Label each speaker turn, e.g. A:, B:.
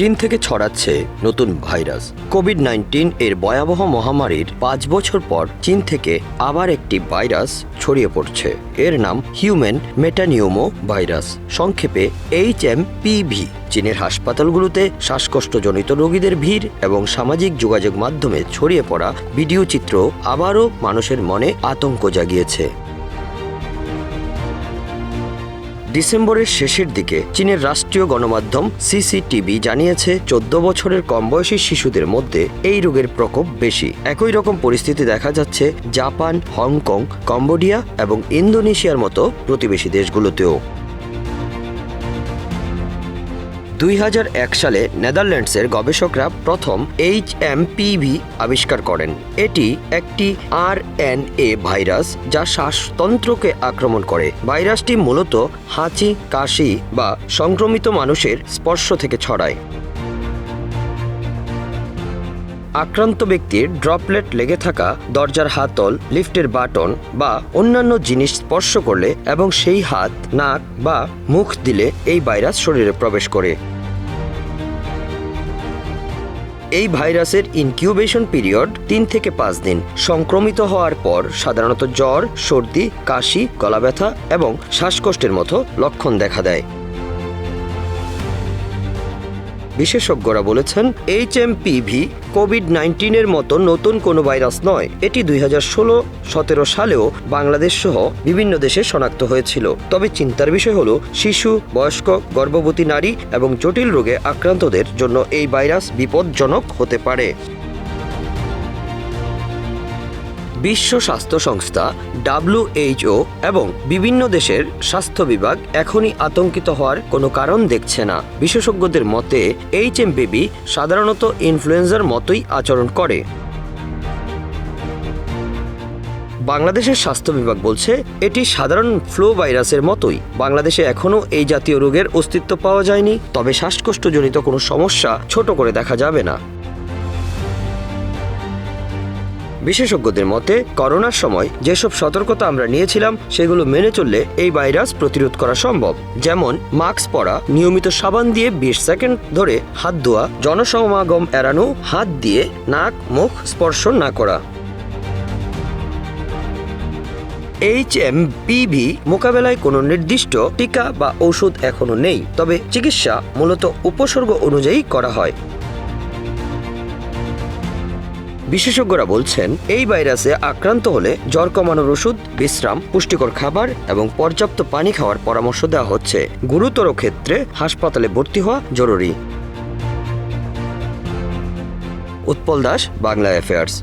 A: চীন থেকে ছড়াচ্ছে নতুন ভাইরাস। কোভিড নাইন্টিন এর ভয়াবহ মহামারীর পাঁচ বছর পর চীন থেকে আবার একটি ভাইরাস ছড়িয়ে পড়ছে। এর নাম হিউম্যান মেটানিউমো ভাইরাস সংক্ষেপে এইচ এম পিভি চীনের হাসপাতালগুলোতে শ্বাসকষ্টজনিত রোগীদের ভিড় এবং সামাজিক যোগাযোগ মাধ্যমে ছড়িয়ে পড়া ভিডিও চিত্র আবারও মানুষের মনে আতঙ্ক জাগিয়েছে। ডিসেম্বরের শেষের দিকে চীনের রাষ্ট্রীয় গণমাধ্যম সিসিটিভি জানিয়েছে, চোদ্দ বছরের কম বয়সী শিশুদের মধ্যে এই রোগের প্রকোপ বেশি। একই রকম পরিস্থিতি দেখা যাচ্ছে জাপান, হংকং, কম্বোডিয়া এবং ইন্দোনেশিয়ার মতো প্রতিবেশী দেশগুলোতেও। দুই হাজার এক সালে নেদারল্যান্ডসের গবেষকরা প্রথম এইচ এমপিভি আবিষ্কার করেন। এটি একটি আর এন এ ভাইরাস যা শ্বাসতন্ত্রকে আক্রমণ করে। ভাইরাসটি মূলত হাঁচি, কাশি বা সংক্রমিত মানুষের স্পর্শ থেকে ছড়ায়। আক্রান্ত ব্যক্তির ড্রপলেট লেগে থাকা দরজার হাতল, লিফটের বাটন বা অন্যান্য জিনিস স্পর্শ করলে এবং সেই হাত, নাক বা মুখ দিলে এই ভাইরাস শরীরে প্রবেশ করে। এই ভাইরাসের ইনকিউবেশন পিরিয়ড তিন থেকে পাঁচ দিন। সংক্রমিত হওয়ার পর সাধারণত জ্বর, সর্দি, কাশি গলা ব্যথা এবং শ্বাসকষ্টের মতো লক্ষণ দেখা দেয়। বিশেষজ্ঞরা বলেছেন এইচ এম পিভি কোভিড নাইন্টিনের মতো নতুন কোনো ভাইরাস নয়। এটি দুই হাজার ষোলো, সতেরো সালেও বাংলাদেশ সহ বিভিন্ন দেশে শনাক্ত হয়েছিল। তবে চিন্তার বিষয় হল, শিশু, বয়স্ক, গর্ভবতী নারী এবং জটিল রোগে আক্রান্তদের জন্য এই ভাইরাস বিপজ্জনক হতে পারে। বিশ্ব স্বাস্থ্য সংস্থা ডাব্লিউএইচও এবং বিভিন্ন দেশের স্বাস্থ্য বিভাগ এখনই আতঙ্কিত হওয়ার কোনো কারণ দেখছে না। বিশেষজ্ঞদের মতে এইচ এম বেবি সাধারণত ইনফ্লুয়েঞ্জার মতোই আচরণ করে। বাংলাদেশের স্বাস্থ্য বিভাগ বলছে, এটি সাধারণ ফ্লু ভাইরাসের মতোই। বাংলাদেশে এখনও এই জাতীয় রোগের অস্তিত্ব পাওয়া যায়নি, তবে শ্বাসকষ্টজনিত কোনো সমস্যা ছোট করে দেখা যাবে না। বিশেষজ্ঞদের মতে, করোনার সময় যেসব সতর্কতা আমরা নিয়েছিলাম, সেগুলো মেনে চললে এই ভাইরাস প্রতিরোধ করা সম্ভব। যেমন, মাস্ক পরা, নিয়মিত সাবান দিয়ে বিশ সেকেন্ড ধরে হাত ধোয়া, জনসমাগম এড়ানো, হাত দিয়ে নাক, মুখ স্পর্শ না করা। এইচ এম পিভি মোকাবেলায় কোনো নির্দিষ্ট টিকা বা ঔষধ এখনও নেই, তবে চিকিৎসা মূলত উপসর্গ অনুযায়ী করা হয়। বিশেষজ্ঞরা বলছেন, এই ভাইরাসে আক্রান্ত হলে জ্বর কমানোর ওষুধ, বিশ্রাম, পুষ্টিকর খাবার এবং পর্যাপ্ত পানি খাওয়ার পরামর্শ দেওয়া হচ্ছে। গুরুতর ক্ষেত্রে হাসপাতালে ভর্তি হওয়া জরুরি। উৎপল দাস, বাংলা অ্যাফেয়ার্স